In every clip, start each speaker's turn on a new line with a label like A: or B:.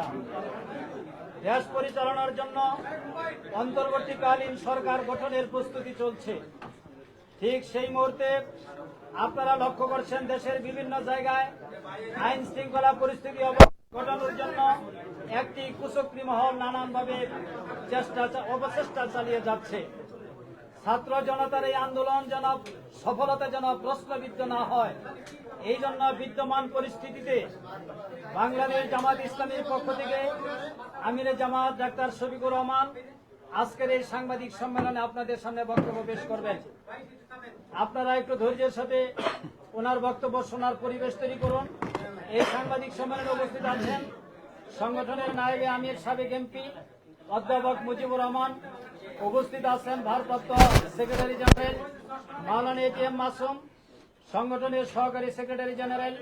A: ভাইরা দেশ পরিচালনার জন্য অন্তর্বর্তীকালীন সরকার গঠনের প্রস্তুতি চলছে। ঠিক সেই মুহূর্তে আপনারা লক্ষ্য করছেন দেশের বিভিন্ন জায়গায় আইন শৃঙ্খলা পরিস্থিতি ঘটানোর জন্য একটি কুচক্রি মহল নানানভাবে চেষ্টা অপচেষ্টা চালিয়ে যাচ্ছে। ছাত্র জনতার এই আন্দোলন যেন সফলতা যেন প্রশ্নবিদ্ধ না হয়। এই জন্য বিদ্যমান পরিস্থিতিতে বাংলাদেশ জামাত ইসলামীর পক্ষ থেকে আমিরে জামাত ডাক্তার শফিকুর রহমান আজকের এই সাংবাদিক সম্মেলনে আপনাদের সামনে বক্তব্য পেশ করবেন। আপনারা একটু ধৈর্যের সাথে ওনার বক্তব্য শোনার পরিবেশ তৈরি করুন। এই সাংবাদিক সম্মেলনে উপস্থিত আছেন সংগঠনের নায়েবে আমির সাবেক এমপি অধ্যাপক মুজিবুর রহমান উপস্থিত আছেন ভারপ্রাপ্ত সেক্রেটারি জেনারেল মাওলানা এটিএম মাসুম, সংগঠনের সহকারী সেক্রেটারি জেনারেল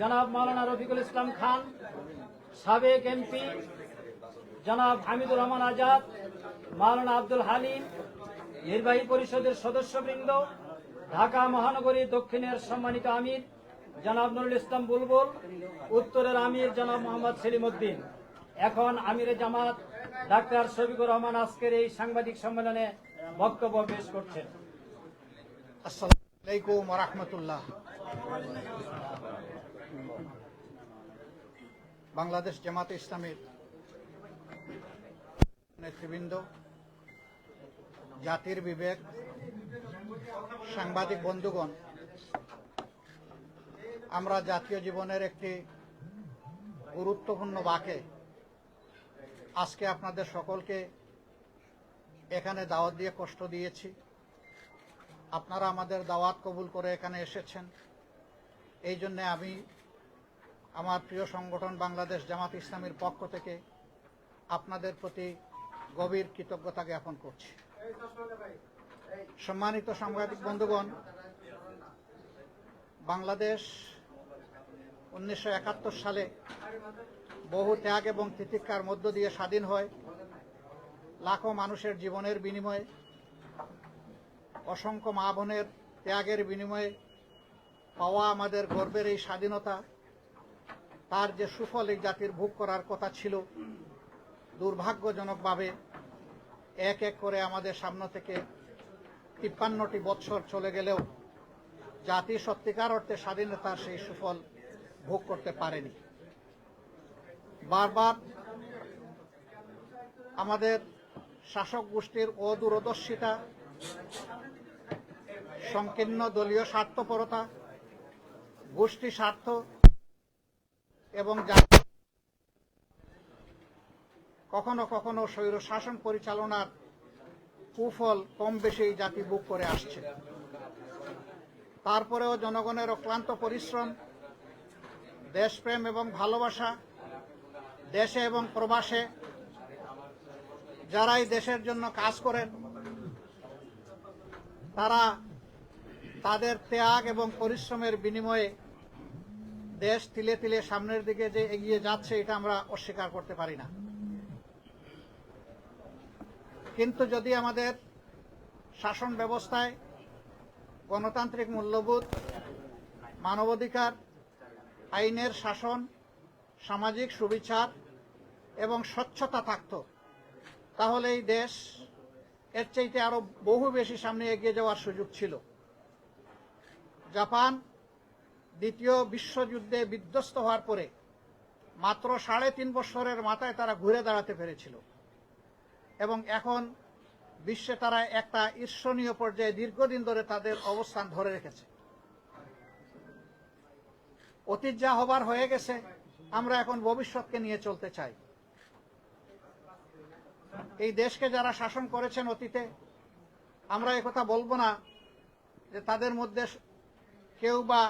A: জনাব মাওলানা রফিকুল ইসলাম খান, সাবেক এমপি জনাব হামিদুর রহমান আজাদ, মাওলানা আব্দুল হালিম, নির্বাহী পরিষদের সদস্যবৃন্দ, ঢাকা মহানগরী দক্ষিণের সম্মানিত আমির জনাব নুরুল ইসলাম বুলবুল, উত্তরের আমির জনাব মোহাম্মদ সেলিম উদ্দিন। এখন আমিরে জামাত ডাক্তার শফিকুর রহমান আজকের এই সাংবাদিক সম্মেলনে বক্তব্য পেশ করছেন।
B: বাংলাদেশ জামাতে ইসলামের নেতৃবৃন্দ, জাতির বিবেক, সাংবাদিক বন্ধুগণ, আমরা জাতীয় জীবনের একটি গুরুত্বপূর্ণ বাকে আজকে আপনাদের সকলকে এখানে দাওয়াত দিয়ে কষ্ট দিয়েছি। আপনারা আমাদের দাওয়াত কবুল করে এখানে এসেছেন। এই জন্যে আমি আমার প্রিয় সংগঠন বাংলাদেশ জামাত ইসলামের পক্ষ থেকে আপনাদের প্রতি গভীর কৃতজ্ঞতা জ্ঞাপন করছি। সম্মানিত সাংবাদিক বন্ধুগণ, বাংলাদেশ উনিশশো একাত্তর সালে বহু ত্যাগ এবং তিতিক্ষার মধ্য দিয়ে স্বাধীন হয়। লাখো মানুষের জীবনের বিনিময়ে, অসংখ্য মা বোনের ত্যাগের বিনিময়ে পাওয়া আমাদের গর্বের এই স্বাধীনতা, তার যে সুফল এই জাতির ভোগ করার কথা ছিল, দুর্ভাগ্যজনকভাবে এক এক করে আমাদের সামনে থেকে তিপ্পান্নটি বৎসর চলে গেলেও জাতি সত্যিকার অর্থে স্বাধীনতার সেই সুফল ভোগ করতে পারেনি। বারবার আমাদের শাসক গোষ্ঠীর অদূরদর্শিতা সংকীর্ণ দলীয় স্বার্থপরতা, গোষ্ঠী স্বার্থ এবং কখনো কখনো স্বৈর শাসন পরিচালনার কুফল কম বেশি জাতি বুক করে আসছে। তারপরেও জনগণের অক্লান্ত পরিশ্রম, দেশপ্রেম এবং ভালোবাসা দেশে এবং প্রবাসে যারাই দেশের জন্য কাজ করেন, তারা তাদের ত্যাগ এবং পরিশ্রমের বিনিময়ে দেশ তিলে তিলে সামনের দিকে যে এগিয়ে যাচ্ছে, এটা আমরা অস্বীকার করতে পারি না। কিন্তু যদি আমাদের শাসন ব্যবস্থায় গণতান্ত্রিক মূল্যবোধ, মানবাধিকার, আইনের শাসন, সামাজিক সুবিচার এবং স্বচ্ছতা থাকত। তাহলে এই দেশ এর চাইতে আরও বহু বেশি সামনে এগিয়ে যাওয়ার সুযোগ ছিল। জাপান দ্বিতীয় বিশ্বযুদ্ধে বিধ্বস্ত হওয়ার পরে মাত্র সাড়ে তিন বছরের মাথায় তারা ঘুরে দাঁড়াতে পেরেছিল। এবং এখন বিশ্বে তারা একটা ঈর্ষণীয় পর্যায়ে দীর্ঘদিন ধরে তাদের অবস্থান ধরে রেখেছে। অতীত যা হবার হয়ে গেছে, আমরা এখন ভবিষ্যৎকে নিয়ে চলতে চাই। এই দেশকে যারা শাসন করেছেন অতীতে আমরা একথা বলব না যে তাদের মধ্যে কেউ বা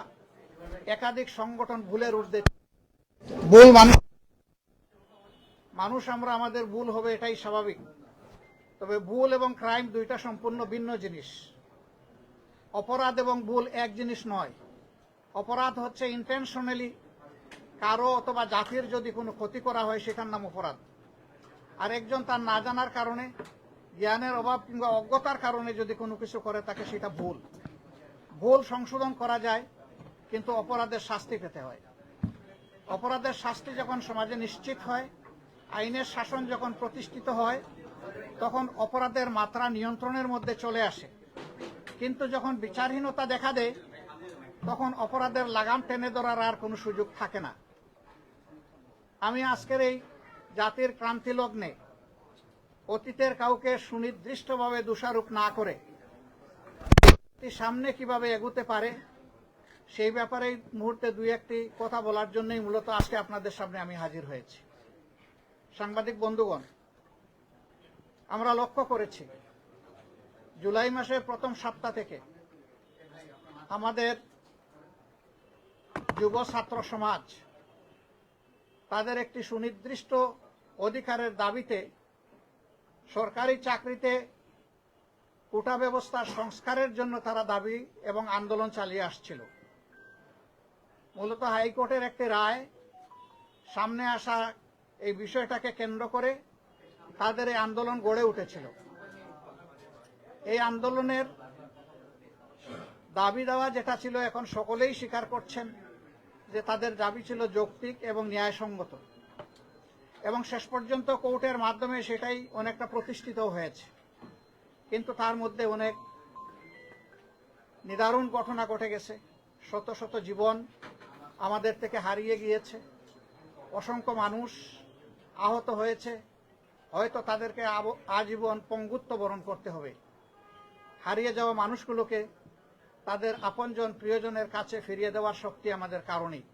B: একাধিক সংগঠন ভুলের ঊর্ধ্বে ভুল মানুষ মানুষ আমরা আমাদের ভুল হবে এটাই স্বাভাবিক। তবে ভুল এবং ক্রাইম দুইটা সম্পূর্ণ ভিন্ন জিনিস। অপরাধ এবং ভুল এক জিনিস নয়। অপরাধ হচ্ছে ইন্টেনশনালি কারও অথবা জাতির যদি কোনো ক্ষতি করা হয় সেটার নাম অপরাধ। আর একজন তার না জানার কারণে, জ্ঞানের অভাব কিংবা অজ্ঞতার কারণে যদি কোনো কিছু করে, তাকে সেটা ভুল। ভুল সংশোধন করা যায়, কিন্তু অপরাধের শাস্তি পেতে হয়। অপরাধের শাস্তি যখন সমাজে নিশ্চিত হয়, আইনের শাসন যখন প্রতিষ্ঠিত হয়, তখন অপরাধের মাত্রা নিয়ন্ত্রণের মধ্যে চলে আসে। কিন্তু যখন বিচারহীনতা দেখা দেয়, তখন অপরাধের লাগাম টেনে ধরার আর কোনো সুযোগ থাকে না। আমি আজকের এই জাতির ক্রান্তি লগ্নে অতীতের কাউকে সুনির্দিষ্টভাবে দোষারোপ না করে। সামনে কীভাবে এগোতে পারে, সেই ব্যাপারে মুহূর্তে দুই একটি কথা বলার জন্যই মূলত আজকে আপনাদের সামনে আমি হাজির হয়েছি। সাংবাদিক বন্ধুগণ, আমরা লক্ষ্য করেছি, জুলাই মাসের প্রথম সপ্তাহ থেকে আমাদের যুব ছাত্র সমাজ তাদের একটি সুনির্দিষ্ট অধিকারের দাবিতে সরকারি চাকরিতে কোটা ব্যবস্থার সংস্কারের জন্য তারা দাবি এবং আন্দোলন চালিয়ে আসছিল। মূলত হাইকোর্টের একটি রায় সামনে আসা এই বিষয়টাকে কেন্দ্র করে তাদের এই আন্দোলন গড়ে উঠেছিল। এই আন্দোলনের দাবি দেওয়া যেটা ছিল, এখন সকলেই স্বীকার করছেন যে তাদের দাবি ছিল যৌক্তিক এবং ন্যায়সঙ্গত। এবং শেষ পর্যন্ত কোর্টের মাধ্যমে সেটাই অনেকটা প্রতিষ্ঠিত হয়েছে। কিন্তু তার মধ্যে অনেক নিদারুণ ঘটনা ঘটে গেছে। শত শত জীবন আমাদের থেকে হারিয়ে গিয়েছে। অসংখ্য মানুষ আহত হয়েছে। হয়তো তাদেরকে আজীবন পঙ্গুত্ব বরণ করতে হবে। হারিয়ে যাওয়া মানুষগুলোকে তাদের আপনজন প্রিয়জনের কাছে ফিরিয়ে দেওয়ার শক্তি আমাদের কারণেই।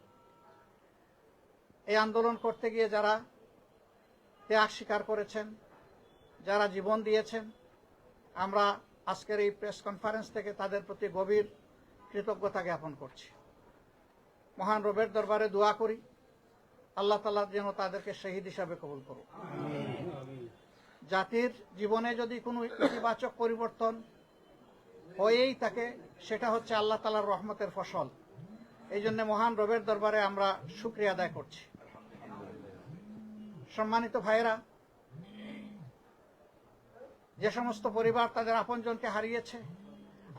B: এই আন্দোলন করতে গিয়ে যারা ত্যাগ স্বীকার করেছেন যারা জীবন দিয়েছেন আমরা আজকের এই প্রেস কনফারেন্স থেকে তাদের প্রতি গভীর কৃতজ্ঞতা জ্ঞাপন করছি। মহান রবের দরবারে দোয়া করি আল্লাহ তালা যেন তাদেরকে শহীদ হিসাবে কবুল করুক। জাতির জীবনে যদি কোনো ইতিবাচক পরিবর্তন হয়েই থাকে, সেটা হচ্ছে আল্লাহ তালার রহমতের ফসল। এই জন্য মহান রবের দরবারে আমরা শুক্রিয়া আদায় করছি। সম্মানিত ভাইয়েরা, যে সমস্ত পরিবার তাদের আপনজনকে হারিয়েছে,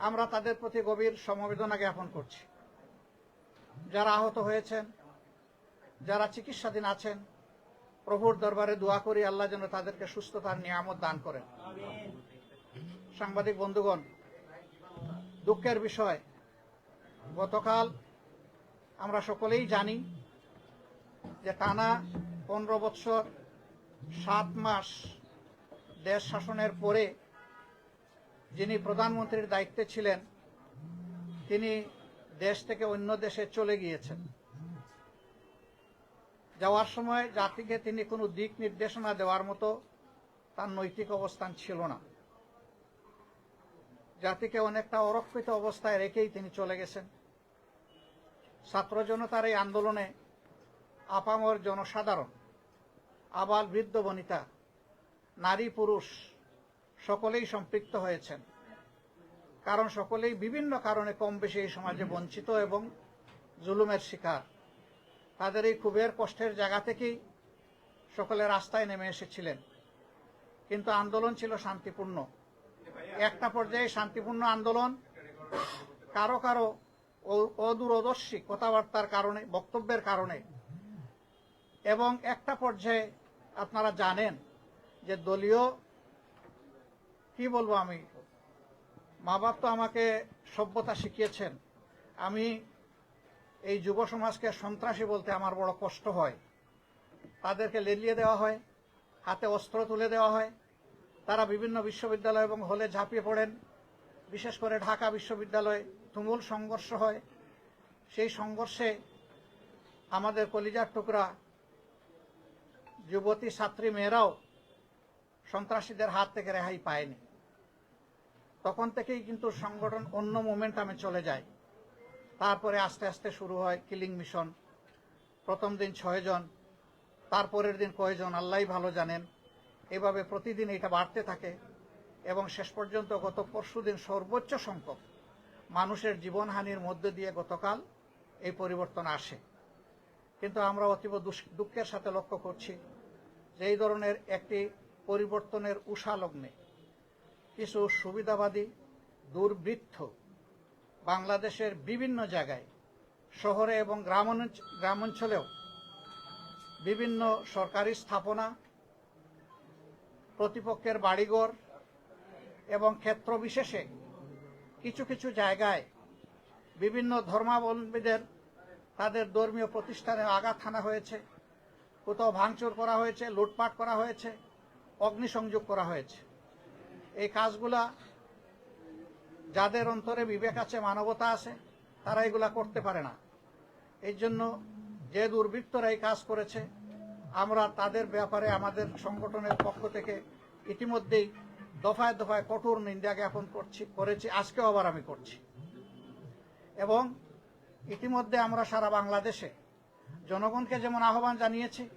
B: আমরা তাদের প্রতি গভীর সমবেদনা জ্ঞাপন করছি। যারা আহত হয়েছেন, যারা চিকিৎসাধীন আছেন, প্রভুর দরবারে দোয়া করি আল্লাহ যেন তাদেরকে সুস্থতার নিয়ামত দান করেন। সাংবাদিক বন্ধুগণ দুঃখের বিষয়। গতকাল আমরা সকলেই জানি যে টানা পনেরো বৎসর সাত মাস দেশ শাসনের পরে যিনি প্রধানমন্ত্রীর দায়িত্বে ছিলেন, তিনি দেশ থেকে অন্য দেশে চলে গিয়েছেন। যাওয়ার সময় জাতিকে তিনি কোনো দিক নির্দেশনা দেওয়ার মতো তার নৈতিক অবস্থান ছিল না। জাতিকে অনেকটা অরক্ষিত অবস্থায় রেখেই তিনি চলে গেছেন। ছাত্র জনতার এই আন্দোলনে আপামর জনসাধারণ, আবাল বৃদ্ধ বনিতা, নারী পুরুষ সকলেই সম্পৃক্ত হয়েছেন। কারণ সকলেই বিভিন্ন কারণে কম বেশি এই সমাজে বঞ্চিত এবং জুলুমের শিকার। তাদের এই ক্ষোভের কষ্টের জায়গা থেকেই সকলে রাস্তায় নেমে এসেছিলেন। কিন্তু আন্দোলন ছিল শান্তিপূর্ণ। একটা পর্যায়ে শান্তিপূর্ণ আন্দোলন, কারও কারও অদূরদর্শী কথাবার্তার কারণে, বক্তব্যের কারণে। এবং একটা পর্যায়ে আপনারা জানেন যে দলীয়, কি বলব আমি? মা বাপ তো আমাকে সভ্যতা শিখিয়েছেন। আমি এই যুব সমাজকে সন্ত্রাসী বলতে আমার বড় কষ্ট হয়। তাদেরকে লেলিয়ে দেওয়া হয়, হাতে অস্ত্র তুলে দেওয়া হয়। তারা বিভিন্ন বিশ্ববিদ্যালয় এবং হলে ঝাঁপিয়ে পড়েন। বিশেষ করে ঢাকা বিশ্ববিদ্যালয়ে তুমুল সংঘর্ষ হয়। সেই সংঘর্ষে আমাদের কলিজার টুকরা যুবতী, ছাত্রী, মেয়েরাও সন্ত্রাসীদের হাত থেকে রেহাই পায়নি। তখন থেকেই কিন্তু সংগঠন অন্য মোমেন্টামে চলে যায়। তারপরে আস্তে আস্তে শুরু হয় কিলিং মিশন। প্রথম দিন ছয়জন, তারপরের দিন কয়জন আল্লাহ ভালো জানেন। এভাবে প্রতিদিন এটা বাড়তে থাকে এবং শেষ পর্যন্ত গত পরশু দিন সর্বোচ্চ সংখ্যক মানুষের জীবনহানির মধ্য দিয়ে গতকাল এই পরিবর্তন আসে। কিন্তু আমরা অতীব দুঃখের সাথে লক্ষ্য করছি যে এই ধরনের একটি পরিবর্তনের উষা লগ্নে কিছু সুবিধাবাদী, দুর্বৃত্ত বাংলাদেশের বিভিন্ন জায়গায়, শহরে এবং গ্রামাঞ্চ- গ্রামাঞ্চলেও বিভিন্ন সরকারি স্থাপনা প্রতিপক্ষের বাড়িঘর এবং ক্ষেত্র বিশেষে কিছু কিছু জায়গায় বিভিন্ন ধর্মাবলম্বীদের তাদের ধর্মীয় প্রতিষ্ঠানে আঘাত হানা হয়েছে, কোথাও ভাঙচুর করা হয়েছে, লুটপাট করা হয়েছে, অগ্নিসংযোগ করা হয়েছে। এই কাজগুলা যাদের অন্তরে বিবেক আছে, মানবতা আছে, তারা এগুলা করতে পারে না। এই জন্য যে দুর্বৃত্তরা এই কাজ করেছে আমরা তাদের ব্যাপারে আমাদের সংগঠনের পক্ষ থেকে ইতিমধ্যেই দফায় দফায় কঠোর নিন্দা জ্ঞাপন করছি, করেছি, আজকেও আবার আমি করছি। এবং ইতিমধ্যে আমরা সারা বাংলাদেশে জনগণকে যেমন আহ্বান জানিয়েছি,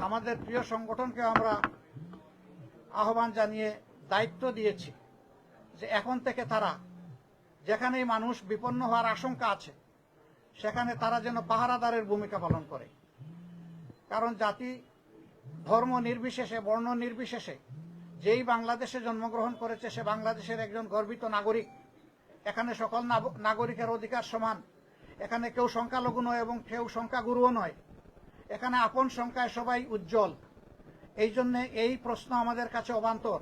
B: আমাদের প্রিয় সংগঠনকে আমরা আহ্বান জানিয়ে দায়িত্ব দিয়েছি যে এখন থেকে তারা যেখানেই মানুষ বিপন্ন হওয়ার আশঙ্কা আছে, সেখানে তারা যেন পাহারাদারের ভূমিকা পালন করে। কারণ জাতি ধর্ম নির্বিশেষে, বর্ণ নির্বিশেষে, যেই বাংলাদেশে জন্মগ্রহণ করেছে, সে বাংলাদেশের একজন গর্বিত নাগরিক। এখানে সকল নাগরিকের অধিকার সমান। এখানে কেউ সংখ্যালঘু নয় এবং কেউ সংখ্যাগুরুও নয়। এখানে আপন সংখ্যায় সবাই উজ্জ্বল। এই জন্যে এই প্রশ্ন আমাদের কাছে অবান্তর।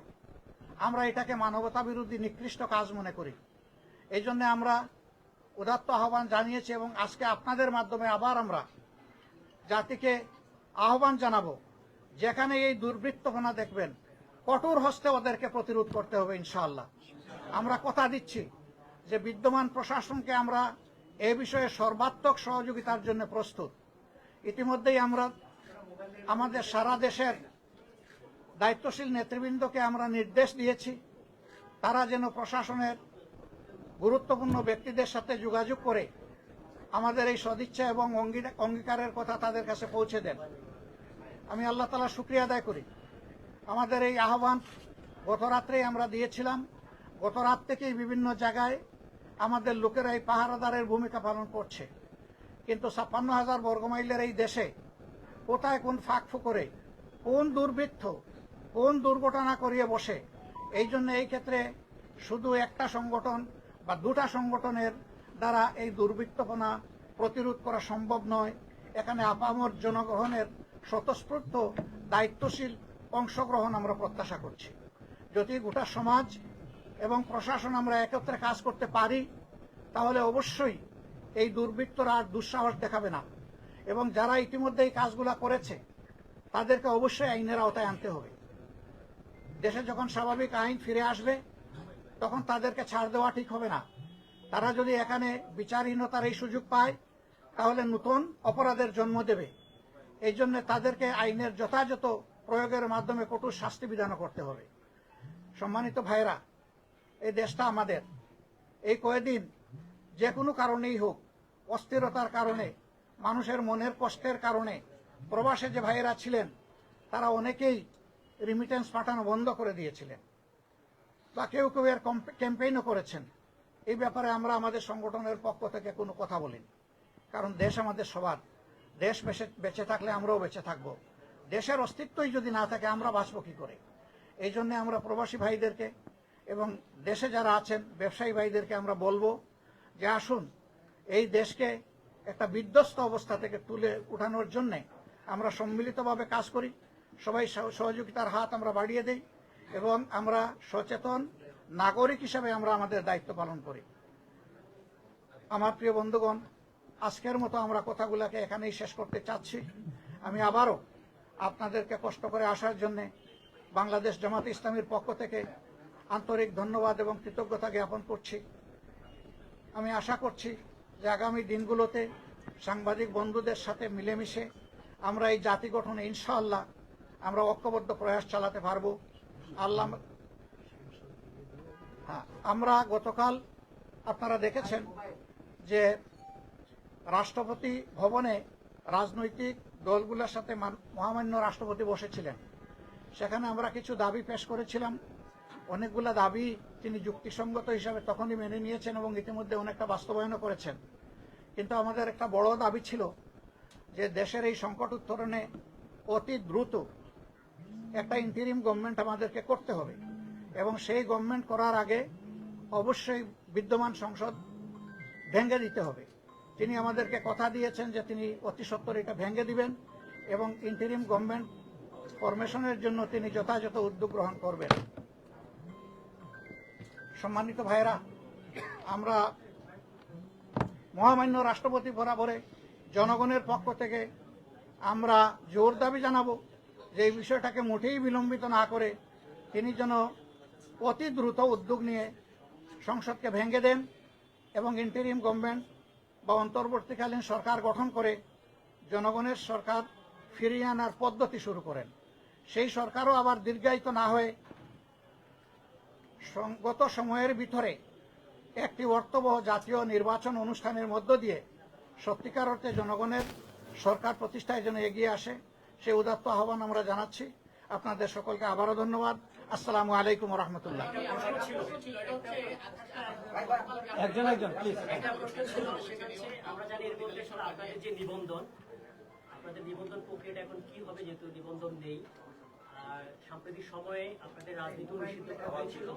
B: আমরা এটাকে মানবতা বিরোধী নিকৃষ্ট কাজ মনে করি। এই জন্য আমরা উদাত্ত আহ্বান জানিয়েছি এবং আজকে আপনাদের মাধ্যমে আবার আমরা জাতিকে আহ্বান জানাব, যেখানে এই দুর্বৃত্তপনা দেখবেন, কঠোর হস্তে ওদেরকে প্রতিরোধ করতে হবে ইনশাআল্লাহ। আমরা কথা দিচ্ছি যে বিদ্যমান প্রশাসনকে আমরা এ বিষয়ে সর্বাত্মক সহযোগিতার জন্য প্রস্তুত। ইতিমধ্যেই আমরা আমাদের সারা দেশের দায়িত্বশীল নেতৃবৃন্দকে আমরা নির্দেশ দিয়েছি, তারা যেন প্রশাসনের গুরুত্বপূর্ণ ব্যক্তিদের সাথে যোগাযোগ করে আমাদের এই সদিচ্ছা এবং অঙ্গীকারের কথা তাদের কাছে পৌঁছে দেন। আমি আল্লাহ তালা শুক্রিয়া আদায় করি। আমাদের এই আহ্বান গত রাত্রেই আমরা দিয়েছিলাম। গত রাত থেকেই বিভিন্ন জায়গায় আমাদের লোকেরা এই পাহারাদারের ভূমিকা পালন করছে। কিন্তু ছাপ্পান্ন হাজার বর্গমাইলের এই দেশে কোথায় কোন ফাঁক ফুকরে, কোন দুর্বৃত্ত, কোন দুর্ঘটনা করিয়ে বসে, এই জন্য এই ক্ষেত্রে শুধু একটা সংগঠন বা দুটা সংগঠনের দ্বারা এই দুর্বৃত্তপনা প্রতিরোধ করা সম্ভব নয়। এখানে আপামর জনগ্রহণের স্বতঃস্ফূর্ত দায়িত্বশীল অংশগ্রহণ আমরা প্রত্যাশা করছি। যদি গোটা সমাজ এবং প্রশাসন আমরা একত্রে কাজ করতে পারি, তাহলে অবশ্যই এই দুর্বৃত্তরা আর দুঃসাহস দেখাবে না। এবং যারা ইতিমধ্যে এই কাজগুলা করেছে, তাদেরকে অবশ্যই আইনের আওতায় আনতে হবে। দেশে যখন স্বাভাবিক আইন ফিরে আসবে, তখন তাদেরকে ছাড় দেওয়া ঠিক হবে না। তারা যদি এখানে বিচারহীনতার এই সুযোগ পায়, তাহলে নতুন অপরাধের জন্ম দেবে। এই জন্য তাদেরকে আইনের যথাযথ প্রয়োগের মাধ্যমে কঠোর শাস্তি বিধান করতে হবে। সম্মানিত ভাইরা এই দেশটা আমাদের। এই কয়েকদিন যে কোনো কারণেই হোক, অস্থিরতার কারণে, মানুষের মনের কষ্টের কারণে, প্রবাসে যে ভাইয়েরা ছিলেন, তারা অনেকেই রিমিটেন্স পাঠানো বন্ধ করে দিয়েছিলেন। বা কেউ কেউ এর ক্যাম্পেইনও করেছেন। এই ব্যাপারে আমরা আমাদের সংগঠনের পক্ষ থেকে কোনো কথা বলিনি। কারণ দেশ আমাদের সবার। দেশ বেঁচে বেঁচে থাকলে আমরাও বেঁচে থাকব। দেশের অস্তিত্বই যদি না থাকে, আমরা বাঁচব কি করে? এই জন্য আমরা প্রবাসী ভাইদেরকে এবং দেশে যারা আছেন, ব্যবসায়ী ভাইদেরকে আমরা বলব যে আসুন, এই দেশকে একটা বিধ্বস্ত অবস্থা থেকে তুলে উঠানোর জন্যে আমরা সম্মিলিতভাবে কাজ করি। সবাই সহ- সহযোগিতার হাত আমরা বাড়িয়ে দেই এবং আমরা সচেতন নাগরিক হিসাবে আমরা আমাদের দায়িত্ব পালন করি। আমার প্রিয় বন্ধুগণ, আজকের মতো আমরা কথাগুলোকে এখানেই শেষ করতে চাচ্ছি। আমি আবারও আপনাদেরকে কষ্ট করে আসার জন্য বাংলাদেশ জামাত ইসলামীর পক্ষ থেকে আন্তরিক ধন্যবাদ এবং কৃতজ্ঞতা জ্ঞাপন করছি। আমি আশা করছি যে আগামী দিনগুলোতে সাংবাদিক বন্ধুদের সাথে মিলেমিশে আমরা এই জাতি গঠনে ইনশাআল্লাহ আমরা ঐক্যবদ্ধ প্রয়াস চালাতে পারব। আল্লাহ আমরা গতকাল আপনারা দেখেছেন যে রাষ্ট্রপতি ভবনে রাজনৈতিক দলগুলোর সাথে মান- মহামান্য রাষ্ট্রপতি বসেছিলেন। সেখানে আমরা কিছু দাবি পেশ করেছিলাম। অনেকগুলা দাবি তিনি যুক্তিসঙ্গত হিসাবে তখনই মেনে নিয়েছেন এবং ইতিমধ্যে অনেকটা বাস্তবায়নও করেছেন। কিন্তু আমাদের একটা বড় দাবি ছিল যে দেশের এই সংকট উত্তরণে অতি দ্রুত একটা ইন্টারিম গভর্নমেন্ট আমাদেরকে করতে হবে। এবং সেই গভর্নমেন্ট করার আগে অবশ্যই বিদ্যমান সংসদ ভেঙে দিতে হবে। তিনি আমাদেরকে কথা দিয়েছেন যে তিনি অতি সত্বর এটা ভেঙে দিবেন এবং ইন্টারিম গভর্নমেন্ট ফরমেশনের জন্য তিনি যথাযথ উদ্যোগ গ্রহণ করবেন। সম্মানিত ভাইরা আমরা মহামান্য রাষ্ট্রপতি বরাবরে জনগণের পক্ষ থেকে আমরা জোর দাবি জানাব যে এই বিষয়টাকে মোটেই বিলম্বিত না করে তিনি যেন অতি দ্রুত উদ্যোগ নিয়ে সংসদকে ভেঙে দেন এবং ইন্টারিম গভর্নমেন্ট বা অন্তর্বর্তীকালীন সরকার গঠন করে জনগণের সরকার ফিরিয়ে আনার পদ্ধতি শুরু করেন। সেই সরকারও আবার দীর্ঘায়িত না হয়ে গত সময়ের ভিতরে একটি অর্থবহ জাতীয় নির্বাচন অনুষ্ঠানের মধ্য দিয়ে সত্যিকার অর্থে জনগণের সরকার প্রতিষ্ঠায় যেন এগিয়ে আসে, সেই উদাত্ত আহ্বান আমরা জানাচ্ছি। আপনাদের সকলকে আবারও ধন্যবাদ। আসসালামু আলাইকুম রহমতুল্লাহ।
A: একজন একজন প্লিজ
C: একটা প্রশ্ন ছিল সেটা হচ্ছে আমরা জানি এর মধ্যে আপনাদের যে নিবন্ধন আপনাদের নিবন্ধন প্রক্রিয়াটা এখন কি হবে যেহেতু নিবন্ধন নেই আর সাম্প্রতিক সময়ে আপনাদের রাজনীতি নিষিদ্ধ করা হয়েছিল।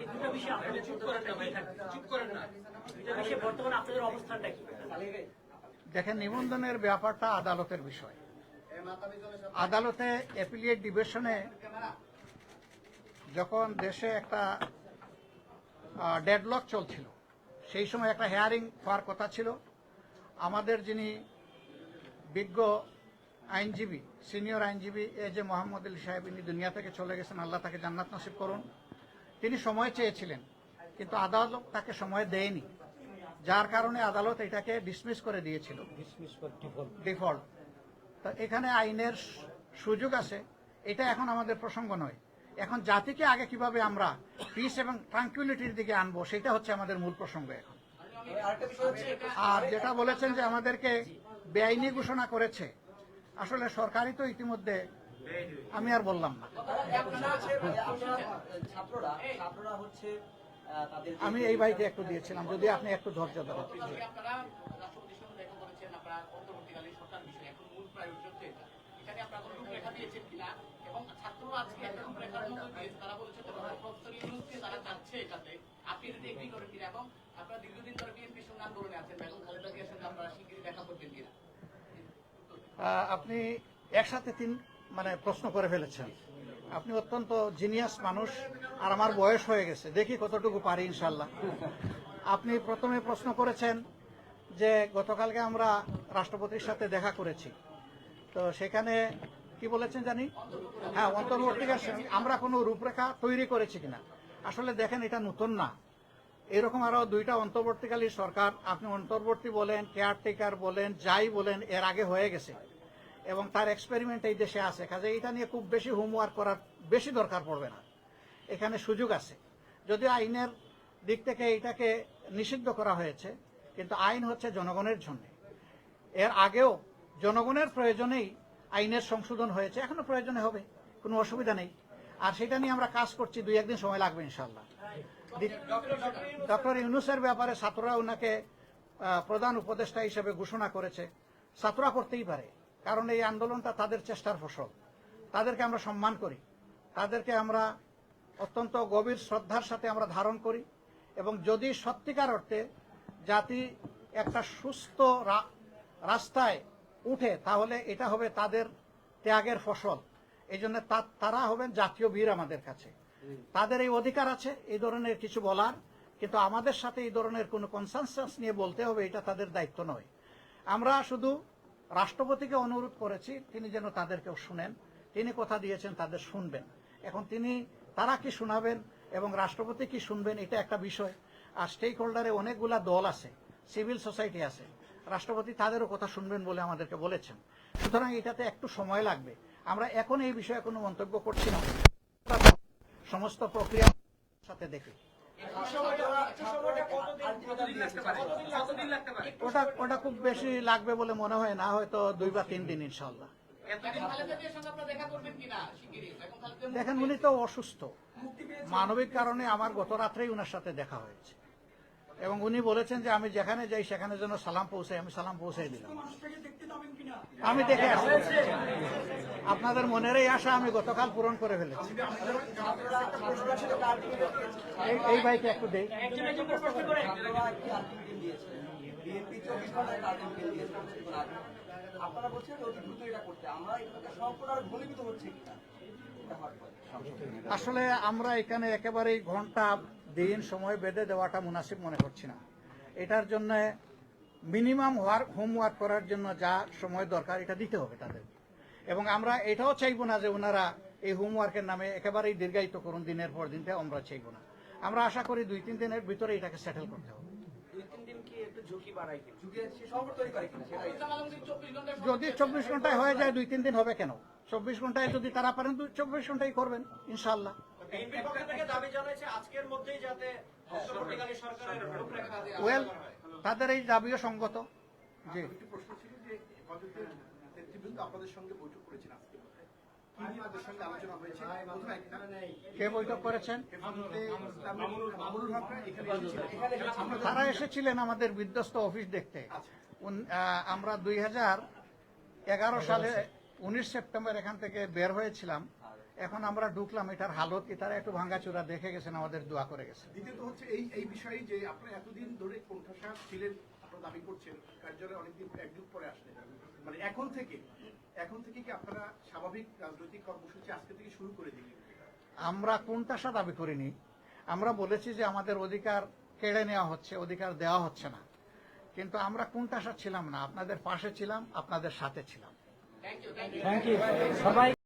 C: এই দুটো বিষয়ে আপনাদের চিন্তাধারাটা কি থাকবে চুপ করেন না। দুটো বিষয়ে বর্তমানে আপনাদের অবস্থানটা কি?
B: দেখেন নিবন্ধনের ব্যাপারটা আদালতের বিষয়। আদালতে অ্যাপিলিয়েট ডিভিশনে যখন দেশে একটা ডেডলক চলছিল সেই সময় একটা হেয়ারিং হওয়ার কথা ছিল। আমাদের যিনি বিজ্ঞ আইনজীবী সিনিয়র আইনজীবী এ যে মোহাম্মদ আলী সাহেব ইনি দুনিয়া থেকে চলে গেছেন আল্লাহ তাকে জান্নাত নসিব করুন। তিনি সময় চেয়েছিলেন কিন্তু আদালত তাকে সময় দেয়নি। যার কারণে আদালত এটাকে ডিসমিস করে দিয়েছিল।
A: ডিফল্ট
B: ডিফল্ট তো এখানে আইনের সুযোগ আছে এটা এখন আমাদের প্রসঙ্গ নয়। এখন জাতিকে আগে কীভাবে আমরা পিস এবং ট্রাঙ্কুইলিটির দিকে আনব সেটা হচ্ছে আমাদের মূল প্রসঙ্গ এখন। আর যেটা বলেছেন যে আমাদেরকে বেআইনি ঘোষণা করেছে আসলে সরকারই তো ইতিমধ্যে আমি আর বললাম না।
D: ছাত্ররা ছাত্ররা হচ্ছে আহ, তাদের
B: আমি এই ভাইকে একটু দিয়েছিলাম যদি আপনি একটু ধৈর্য ধরেন।
E: আপনারা এবং আজকে তারা যে তারা এটাতে আপনি এটা এগ্রি করেন কিনা এবং আপনারা দীর্ঘদিন ধরে বিএনপির সঙ্গে আন্দোলনে আছেন খালেদা সঙ্গে আপনারা শিগগিরই দেখা কিনা
B: আপনি একসাথে তিন মানে প্রশ্ন করে ফেলেছেন। আপনি অত্যন্ত জিনিয়াস মানুষ, আর আমার বয়স হয়ে গেছে। দেখি কতটুকু পারি ইনশাল্লাহ আপনি প্রথমে প্রশ্ন করেছেন যে গতকালকে আমরা রাষ্ট্রপতির সাথে দেখা করেছি। তো সেখানে কি বলেছেন জানি? হ্যাঁ অন্তর্বর্তীকাল আমরা কোনো রূপরেখা তৈরি করেছি কিনা? আসলে দেখেন, এটা নতুন না। এরকম আরও দুইটা অন্তর্বর্তীকালীন সরকার, আপনি অন্তর্বর্তী বলেন কেয়ারটেকার বলেন, যাই বলেন, এর আগে হয়ে গেছে। এবং তার এক্সপেরিমেন্ট এই দেশে আছে। কাজে এটা নিয়ে খুব বেশি হোমওয়ার্ক করার বেশি দরকার পড়বে না। এখানে সুযোগ আছে। যদিও আইনের দিক থেকে এটাকে নিষিদ্ধ করা হয়েছে, কিন্তু আইন হচ্ছে জনগণের জন্য। এর আগেও জনগণের প্রয়োজনেই আইনের সংশোধন হয়েছে, এখনও প্রয়োজনে হবে, কোনো অসুবিধা নেই। আর সেটা নিয়ে আমরা কাজ করছি, দুই একদিন সময় লাগবে ইনশাল্লাহ ডক্টর ইউনুসের ব্যাপারে ছাত্ররা ওনাকে প্রধান উপদেষ্টা হিসেবে ঘোষণা করেছে। ছাত্ররা করতেই পারে, কারণ এই আন্দোলনটা তাদের চেষ্টার ফসল। তাদেরকে আমরা সম্মান করি, তাদেরকে আমরা অত্যন্ত গভীর শ্রদ্ধার সাথে আমরা ধারণ করি এবং যদি সত্যিকার অর্থে জাতি একটা সুস্থ রাস্তায় উঠে, তাহলে এটা হবে তাদের ত্যাগের ফসল। এই জন্য তারা হবেন জাতীয় বীর আমাদের কাছে। তাদের এই অধিকার আছে, এই ধরনের কিছু বলার, কিন্তু আমাদের সাথে এই ধরনের কোনো কনসানসাস নিয়ে বলতে হবে, এটা তাদের দায়িত্ব নয়। আমরা শুধু রাষ্ট্রপতিকে অনুরোধ করেছি, তিনি যেন তাদেরকেও শুনেন। তিনি কথা দিয়েছেন, তাদের শুনবেন। এখন তিনি, তারা কি শোনাবেন এবং রাষ্ট্রপতি কি শুনবেন, এটা একটা বিষয়। আর স্টেক হোল্ডারে অনেকগুলা দল আছে সিভিল সোসাইটি আছে। রাষ্ট্রপতি তাদেরও কথা শুনবেন বলে আমাদেরকে বলেছেন। সুতরাং এটাতে একটু সময় লাগবে। আমরা এখন এই বিষয়ে কোনো মন্তব্য করছি না। সমস্ত প্রক্রিয়া সাথে দেখি। ওটা ওটা খুব বেশি লাগবে বলে মনে হয় না, হয়তো দুই বা তিন দিন ইনশাল্লাহ দেখেন, উনি তো অসুস্থ। মানবিক কারণে আমার গত রাত্রেই উনার সাথে দেখা হয়েছে। এবং উনি বলেছেন যে আমি যেখানে যাই সেখানে যেন সালাম পৌঁছাই আমি সালাম পৌঁছাই দিলাম। আমি দেখে আসি আপনাদের মনের এই আশা আমি গতকাল পূরণ করে ফেলেছি। এই- বাইকে একটু দেই।
D: আপনারা বলছেন অতি দ্রুত এটা করতে। আমরা সম্পূর্ণ ঘনীভূত হচ্ছে কিনা।
B: আসলে আমরা এখানে একেবারেই ঘণ্টা দিন সময় বেঁধে দেওয়াটা মুনাসিব মনে করছি না। এটার জন্য মিনিমাম ওয়ার্ক হোমওয়ার্ক করার জন্য যা সময় দরকার এটা দিতে হবে তাদের। এবং আমরা এটাও চাইব না যে ওনারা এই হোমওয়ার্কের নামে একেবারেই দীর্ঘায়িত করুন দিনের পর দিনটা আমরা চাইব না। আমরা আশা করি দুই তিন দিনের ভিতরে এটাকে সেটেল করতে হবে। যদি চব্বিশ ঘন্টায় হয়ে যায় দুই তিন দিন হবে কেন? চব্বিশ ঘন্টায় যদি তারা পারেন চব্বিশ ঘন্টায় করবেন ইনশাল্লাহ
C: বিএনপির পক্ষ থেকে দাবি জানাইছে আজকের মধ্যেই যাতে অন্তর্বর্তীকালীন সরকারের রূপরেখা
B: ওয়েল তাদের এই দাবিও সঙ্গত জি
F: প্রশ্ন ছিল যে হেফাজতের নেতৃবৃন্দ আপনাদের সঙ্গে বৈঠক করেছেন আজকে
B: তারা এসেছিলেন আমাদের বিধ্বস্ত অফিস দেখতে। আমরা দুই হাজার এগারো সালে উনিশ সেপ্টেম্বর এখান থেকে বের হয়েছিলাম। এখন আমরা ঢুকলাম এটার হালত কি তারা একটু ভাঙ্গাচুরা দেখে গেছেন আমাদের দোয়া করে গেছেন।
F: দ্বিতীয়ত হচ্ছে এই এই বিষয়ে যে আপনারা এতদিন ধরে কোণঠাসা ছিলেন আপনারা দাবি করছেন কার্যালয়ে অনেকদিন একদিন পরে আসলেন। মানে এখন থেকে এখন থেকে কি আপনারা স্বাভাবিক রাজনৈতিক কর্মসূচি আজকে থেকে শুরু করে দিলেন?
B: আমরা দাবি করিনি। আমরা বলেছি যে আমাদের অধিকার কেড়ে নেওয়া হচ্ছে অধিকার দেওয়া হচ্ছে না। কিন্তু আমরা কোনটাসা ছিলাম না। আপনাদের পাশে ছিলাম আপনাদের সাথে ছিলাম।
A: থ্যাংক ইউ সবাই